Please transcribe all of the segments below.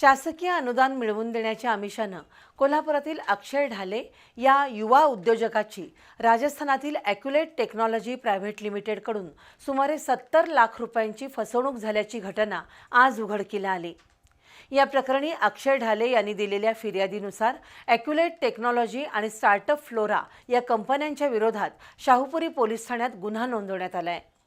शासकीय अनुदान मिळवून देण्याच्या आमिषानं कोल्हापुरातील अक्षय ढाले या युवा उद्योजकाची राजस्थानातील ॲक्युलेट टेक्नॉलॉजी प्रायव्हेट लिमिटेडकडून सुमारे सत्तर लाख रुपयांची फसवणूक झाल्याची घटना आज उघडकीला आली. या प्रकरणी अक्षय ढाले यांनी दिलेल्या फिर्यादीनुसार ॲक्युलेट टेक्नॉलॉजी आणि स्टार्टअप फ्लोरा या कंपन्यांच्या विरोधात शाहूपुरी पोलीस ठाण्यात गुन्हा नोंदवण्यात आला आहे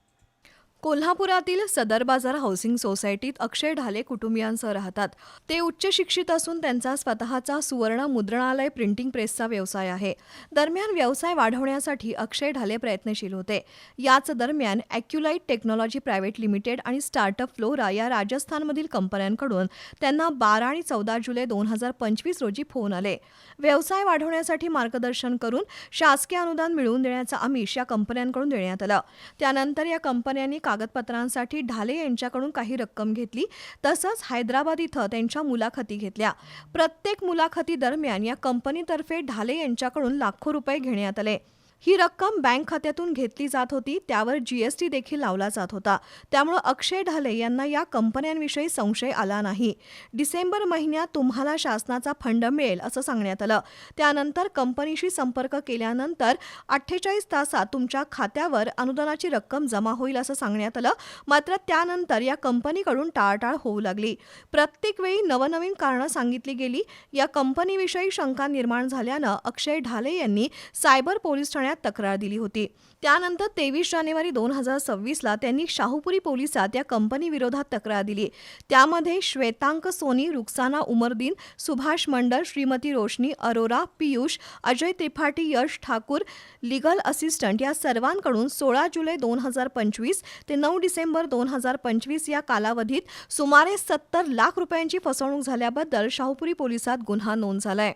कोल्हापुरातील सदर बाजार हाऊसिंग सोसायटीत अक्षय ढाले कुटुंबियांसह राहतात. ते उच्च शिक्षित असून त्यांचा स्वतःचा सुवर्ण मुद्रणालय प्रिंटिंग प्रेसचा व्यवसाय आहे. दरम्यान व्यवसाय वाढवण्यासाठी अक्षय ढाले प्रयत्नशील होते. याच दरम्यान ॲक्युलाइट टेक्नॉलॉजी प्रायव्हेट लिमिटेड आणि स्टार्टअप फ्लोरा या राजस्थानमधील कंपन्यांकडून त्यांना बारा आणि चौदा जुलै दोन हजार पंचवीस रोजी फोन आले. व्यवसाय वाढवण्यासाठी मार्गदर्शन करून शासकीय अनुदान मिळवून देण्याचं आमिष या कंपन्यांकडून देण्यात आलं. त्यानंतर या कंपन्यांनी कागदपत्रांसाठी ढाले यांच्याकडून काही रक्कम घेतली तसंच हैदराबाद इथं त्यांच्या मुलाखती घेतल्या. प्रत्येक मुलाखती दरम्यान या कंपनीतर्फे ढाले यांच्याकडून लाखो रुपये घेण्यात आले. ही रक्कम बँक खात्यातून घेतली जात होती त्यावर जीएसटी देखील लावला जात होता. त्यामुळे अक्षय ढाले यांना या कंपन्यांविषयी संशय आला नाही. डिसेंबर महिन्यात तुम्हाला शासनाचा फंड मिळेल असं सांगण्यात आलं. त्यानंतर कंपनीशी संपर्क केल्यानंतर अठ्ठेचाळीस तासात तुमच्या खात्यावर अनुदानाची रक्कम जमा होईल असं सांगण्यात आलं. मात्र त्यानंतर या कंपनीकडून टाळाटाळ होऊ लागली. प्रत्येक वेळी नवनवीन कारणं सांगितली गेली. या कंपनीविषयी शंका निर्माण झाल्यानं अक्षय ढाले यांनी सायबर पोलीस ठाण्यात तक्रार दिली होती. त्यानंतर तेवीस जानेवारी दोन हजार सव्वीसला त्यांनी शाहूपुरी पोलिसात या कंपनीविरोधात तक्रार दिली. त्यामध्ये श्वेतांक सोनी रुक्साना उमरदीन सुभाष मंडल श्रीमती रोशनी अरोरा पियुष अजय त्रिपाठी यश ठाकूर लिगल असिस्टंट या सर्वांकडून सोळा जुलै दोन हजार पंचवीस ते नऊ डिसेंबर दोन हजार पंचवीस या कालावधीत सुमारे सत्तर लाख रुपयांची फसवणूक झाल्याबद्दल शाहूपुरी पोलिसात गुन्हा नोंद झालाय.